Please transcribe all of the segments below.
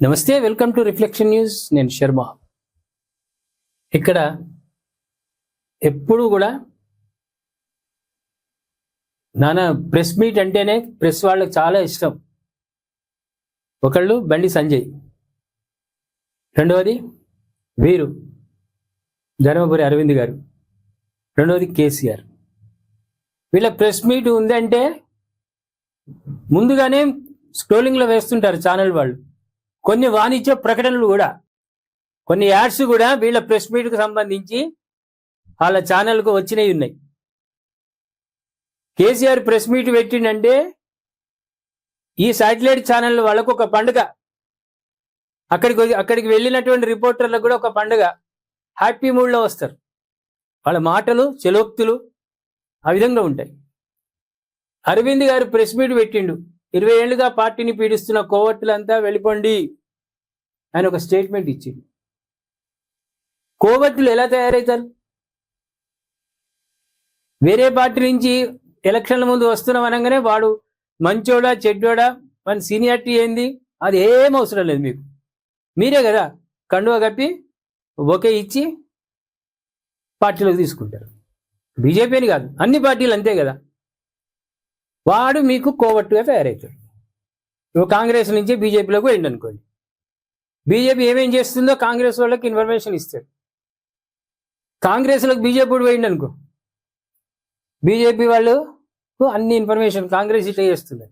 నమస్తే welcome to reflection news నేను శర్మ. ఇక్కడ ఎప్పుడు కూడా నాన్న ప్రెస్ మీట్ అంటేనే ప్రెస్ వాళ్ళకి చాలా ఇష్టం. ఒకళ్ళు బండి సంజయ్ రెండవది వీరు ధర్మపురి అరవింద్ గారు రెండవది కేసీఆర్. వీళ్ళ ప్రెస్ మీట్ ఉందంటే ముందుగానే స్క్రోలింగ్లో వేస్తుంటారు ఛానల్ వాళ్ళు. కొన్ని వాణిజ్య ప్రకటనలు కూడా కొన్ని యాడ్స్ కూడా వీళ్ళ ప్రెస్ మీట్కు సంబంధించి వాళ్ళ ఛానల్కు వచ్చినవి ఉన్నాయి. కేసీఆర్ ప్రెస్ మీట్ పెట్టిండంటే ఈ శాటిలైట్ ఛానల్ వాళ్ళకు ఒక పండుగ. అక్కడికి అక్కడికి వెళ్ళినటువంటి రిపోర్టర్లకు కూడా ఒక పండుగ. హ్యాపీ మూడ్లో వస్తారు. వాళ్ళ మాటలు చెలోక్తులు ఆ విధంగా ఉంటాయి. అరవింద్ గారు ప్రెస్ మీట్ పెట్టిండు. ఇరవై ఏళ్ళుగా పార్టీని పీడిస్తున్న కోవట్టులంతా వెళ్ళిపోండి ఆయన ఒక స్టేట్మెంట్ ఇచ్చింది. కోవట్టులు ఎలా తయారవుతారు? వేరే పార్టీ నుంచి ఎలక్షన్ల ముందు వస్తున్నాం అనగానే వాడు మంచోడా చెడ్డోడా మన సీనియారిటీ ఏంది? అది ఏం అవసరం లేదు మీకు. మీరే కదా కండువ కప్పి ఒకే ఇచ్చి పార్టీలోకి తీసుకుంటారు. బీజేపీని కాదు అన్ని పార్టీలు అంతే కదా. వాడు మీకు కోవట్టుగా తయారవుతాడు. నువ్వు కాంగ్రెస్ నుంచి బీజేపీలోకి వెళ్ళండి అనుకోండి బీజేపీ ఏమేం చేస్తుందో కాంగ్రెస్ వాళ్ళకి ఇన్ఫర్మేషన్ ఇస్తాడు. కాంగ్రెస్లోకి బీజేపీ కూడా అనుకో బీజేపీ వాళ్ళు అన్ని ఇన్ఫర్మేషన్ కాంగ్రెస్ ఇట్లా చేస్తుంది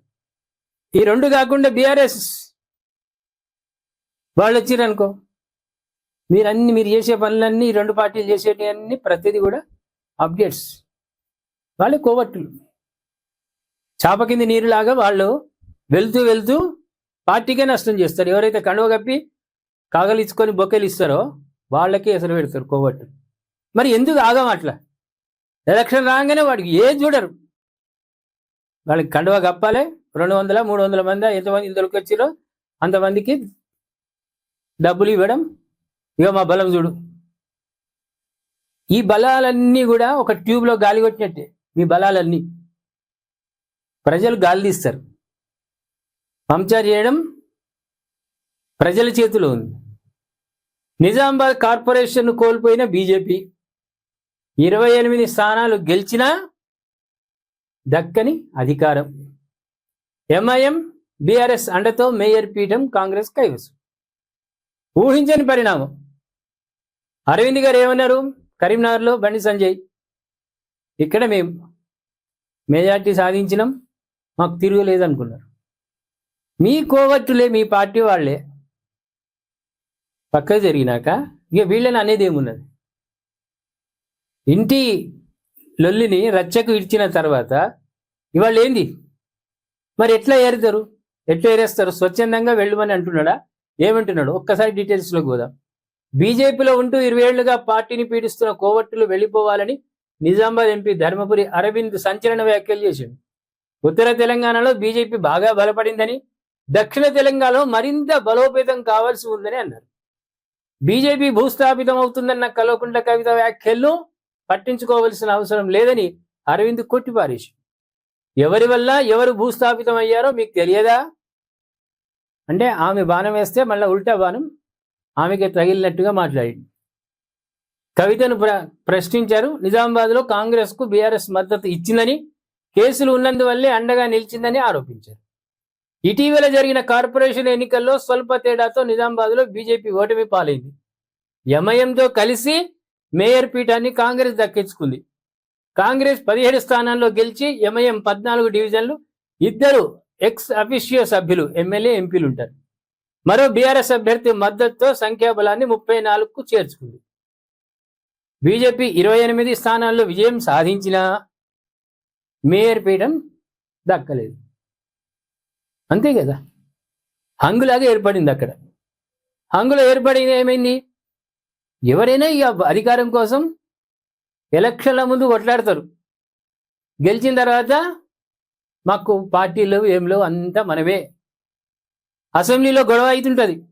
ఈ రెండు కాకుండా బీఆర్ఎస్ వాళ్ళు వచ్చిరనుకో మీరు అన్ని మీరు చేసే పనులన్నీ ఈ రెండు పార్టీలు చేసేటివన్నీ ప్రతిదీ కూడా అప్డేట్స్. వాళ్ళే కోవట్టులు. చాప కింది నీరులాగా వాళ్ళు వెళ్తూ వెళ్తూ పార్టీకే నష్టం చేస్తారు. ఎవరైతే కండువ కప్పి కాగలు ఇచ్చుకొని బొక్కలు ఇస్తారో వాళ్ళకే ఎసరు పెడతారు కోవట్టు మరి ఎందుకు ఆగం అట్లా? ఎలక్షన్ రాగానే వాడికి ఏ చూడరు. వాళ్ళకి కండువ కప్పాలి రెండు వందల మూడు వందల మంది ఎంతమంది ఇందులోకి వచ్చిరో అంతమందికి డబ్బులు ఇవ్వడం ఇక మా బలం చూడు. ఈ బలాలన్నీ కూడా ఒక ట్యూబ్లో గాలి కొట్టినట్టే. మీ బలాలన్నీ. ప్రజలు గాలి తీస్తారు. పంచర్ చేయడం ప్రజల చేతిలో ఉంది. నిజామాబాద్ కార్పొరేషన్ కోల్పోయిన బీజేపీ ఇరవై ఎనిమిది స్థానాలు గెలిచినా దక్కని అధికారం. ఎంఐఎం బీఆర్ఎస్ అండతో మేయర్ పీఠం కాంగ్రెస్ కైవసం. ఊహించని పరిణామం. అరవింద్ గారు ఏమన్నారు? కరీంనగర్లో బండి సంజయ్. ఇక్కడ మేము మెజార్టీ సాధించినాం. మాకు తిరుగులేదు అనుకున్నారు మీ కోవట్టులే మీ పార్టీ వాళ్ళే. పక్క జరిగినాక ఇక వీళ్ళని అనేది ఏమున్నది? ఇంటి లొల్లిని రచ్చకు ఇడ్చిన తర్వాత ఇవాళ ఏంది? మరి ఎట్లా ఏరుతారు? ఎట్లా ఏరేస్తారు? స్వచ్ఛందంగా వెళ్ళమని అంటున్నాడా? ఏమంటున్నాడు? ఒక్కసారి డీటెయిల్స్లోకి పోదాం. బీజేపీలో ఉంటూ ఇరవై ఏళ్ళుగా పార్టీని పీడిస్తున్న కోవట్టులు వెళ్ళిపోవాలని నిజామాబాద్ ఎంపీ ధర్మపురి అరవింద్ సంచలన వ్యాఖ్యలు చేసిండు. ఉత్తర తెలంగాణలో బీజేపీ బాగా బలపడిందని దక్షిణ తెలంగాణలో మరింత బలోపేతం కావాల్సి ఉందని అన్నారు. బీజేపీ భూస్థాపితం అవుతుందన్న కల్వకుంట కవిత వ్యాఖ్యలను పట్టించుకోవలసిన అవసరం లేదని అరవింద్ కొట్టిపారేసి ఎవరి వల్ల ఎవరు భూస్థాపితం అయ్యారో మీకు తెలియదా? అంటే ఆమె బాణం వేస్తే మళ్ళీ ఉల్టా బాణం ఆమెకి తగిలినట్టుగా మాట్లాడింది. కవితను ప్ర ప్రశ్నించారు నిజామాబాద్లో కాంగ్రెస్కు బీఆర్ఎస్ మద్దతు ఇచ్చిందని కేసులు ఉన్నందువల్లే అండగా నిలిచిందని ఆరోపించారు. ఇటీవల జరిగిన కార్పొరేషన్ ఎన్నికల్లో స్వల్ప తేడాతో నిజామాబాద్లో బీజేపీ ఓటమి పాలైంది. ఎంఐఎంతో కలిసి మేయర్ పీఠాన్ని కాంగ్రెస్ దక్కించుకుంది. కాంగ్రెస్ పదిహేడు స్థానాల్లో గెలిచి ఎంఐఎం పద్నాలుగు డివిజన్లు ఇద్దరు ఎక్స్ అఫిషియో సభ్యులు ఎమ్మెల్యే ఎంపీలు ఉంటారు మరో బీఆర్ఎస్ అభ్యర్థి మద్దతుతో సంఖ్యాబలాన్ని ముప్పై నాలుగుకు చేర్చుకుంది. బీజేపీ ఇరవై ఎనిమిది స్థానాల్లో విజయం సాధించినా మేయర్ పీఠం దక్కలేదు. అంతే కదా? హంగులాగా ఏర్పడింది అక్కడ. హంగులో ఏర్పడింది ఏమైంది? ఎవరైనా ఇక అధికారం కోసం ఎలక్షన్ల ముందు కొట్లాడతారు. గెలిచిన తర్వాత మాకు పార్టీలు ఏం లేవు అంతా మనమే. అసెంబ్లీలో గొడవ అవుతుంటుంది.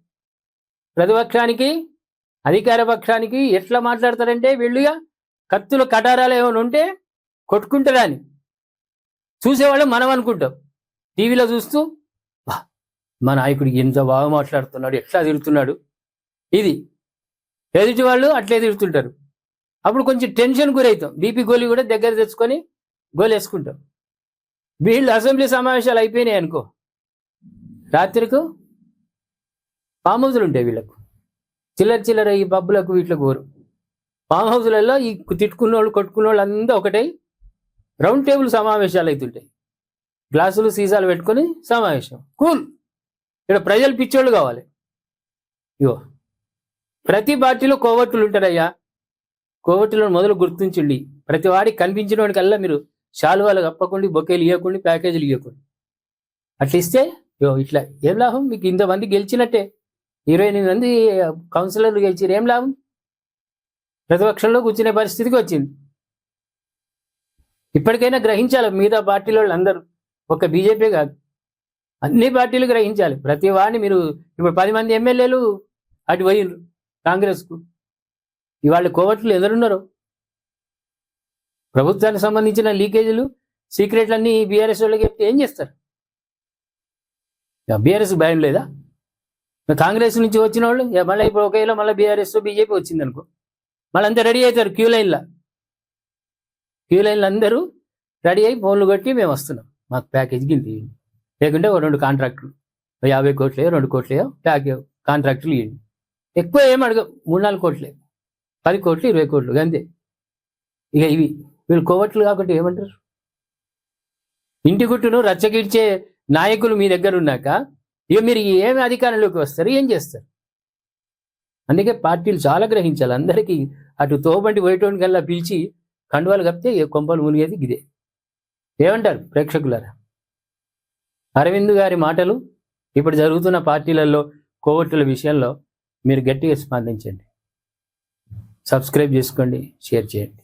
ప్రతిపక్షానికి అధికార పక్షానికి ఎట్లా మాట్లాడతారంటే వీళ్ళుగా కత్తులు కటారాలు ఏమైనా ఉంటే కొట్టుకుంటారని. చూసేవాళ్ళు మనం అనుకుంటాం. టీవీలో చూస్తూ మా నాయకుడికి ఎంత బాగా మాట్లాడుతున్నాడు ఎట్లా తిరుగుతున్నాడు ఇది. ఎదుటి వాళ్ళు అట్లే తిరుగుతుంటారు అప్పుడు కొంచెం టెన్షన్ గురవుతాం. బీపీ గోళీ కూడా దగ్గర తెచ్చుకొని గోలు వేసుకుంటాం వీళ్ళు అసెంబ్లీ సమావేశాలు అయిపోయినాయి అనుకో. రాత్రికు ఫామ్ హౌస్లు ఉంటాయి వీళ్ళకు. చిల్లర చిల్లర ఈ పబ్బులకు వీటికి కోరు ఫామ్ హౌజులలో ఈ తిట్టుకున్న వాళ్ళు కొట్టుకున్న వాళ్ళు అందరూ ఒకటై రౌండ్ టేబుల్ సమావేశాలు అవుతుంటాయి గ్లాసులు సీసాలు పెట్టుకొని సమావేశం. కూల్. ఇక్కడ ప్రజలు పిచ్చోళ్ళు కావాలి. ఇగో. ప్రతి పార్టీలో కోవట్టులు ఉంటారయ్యా. కోవట్టులను మొదలు గుర్తించండి. ప్రతి వాడికి కనిపించిన వాడికల్లా మీరు శాలువాలు కప్పకుండా బొకేలు ఇవ్వకుండా ప్యాకేజీలు ఇవ్వకుండా అట్లా ఇస్తే ఇగో ఇట్లా ఏం లాభం? మీకు ఇంతమంది గెలిచినట్టే. ఇరవై ఎనిమిది మంది కౌన్సిలర్లు గెలిచారు ఏం లాభం? ప్రతిపక్షంలో కూర్చునే పరిస్థితికి వచ్చింది. ఇప్పటికైనా గ్రహించాలి. మిగతా పార్టీల వాళ్ళు అందరూ ఒక బీజేపీ కాదు. అన్ని పార్టీలు గ్రహించాలి. ప్రతి వాడిని మీరు ఇప్పుడు పది మంది ఎమ్మెల్యేలు అటు పోయినరు కాంగ్రెస్కు. ఇవాళ కోవట్లు ఎదురున్నారు ప్రభుత్వానికి సంబంధించిన లీకేజీలు సీక్రెట్లు అన్ని బీఆర్ఎస్ వాళ్ళకి చెప్తే ఏం చేస్తారు? బీఆర్ఎస్ భయం లేదా? కాంగ్రెస్ నుంచి వచ్చిన వాళ్ళు ఇక మళ్ళీ ఇప్పుడు ఒకేలా మళ్ళీ బీఆర్ఎస్ బీజేపీ వచ్చింది అనుకో మళ్ళీ అంతా రెడీ అవుతారు క్యూ లైన్లో. క్యూ లైన్లో అందరూ రెడీ అయి ఫోన్లు కొట్టి మేము వస్తున్నాం. మాకు ప్యాకేజ్ గింది లేకుంటే ఒక రెండు కాంట్రాక్టులు. యాభై కోట్లే రెండు కోట్లే ప్యాక్ కాంట్రాక్టులు ఇవ్వండి ఎక్కువ ఏం అడగ. మూడు నాలుగు కోట్లే. పది కోట్లు ఇరవై కోట్లు అంతే ఇక ఇవి వీళ్ళు కోవట్లు కాకుండా ఏమంటారు? ఇంటి గుట్టును రచ్చగిడ్చే నాయకులు మీ దగ్గర ఉన్నాక ఇక మీరు ఏమి అధికారంలోకి వస్తారు? ఏం చేస్తారు? అందుకే పార్టీలు చాలా గ్రహించాలి. అందరికీ అటు తోబండి పోయేటోని కల్లా పిలిచి కండువాలు కప్పితే కొంపలు మునిగేది ఇదే ఏమంటారు ప్రేక్షకులారా? అరవింద్ గారి మాటలు ఇప్పుడు జరుగుతున్న పార్టీలలో కోవట్టుల విషయంలో మీరు గట్టిగా స్పందించండి. సబ్స్క్రైబ్ చేసుకోండి షేర్ చేయండి.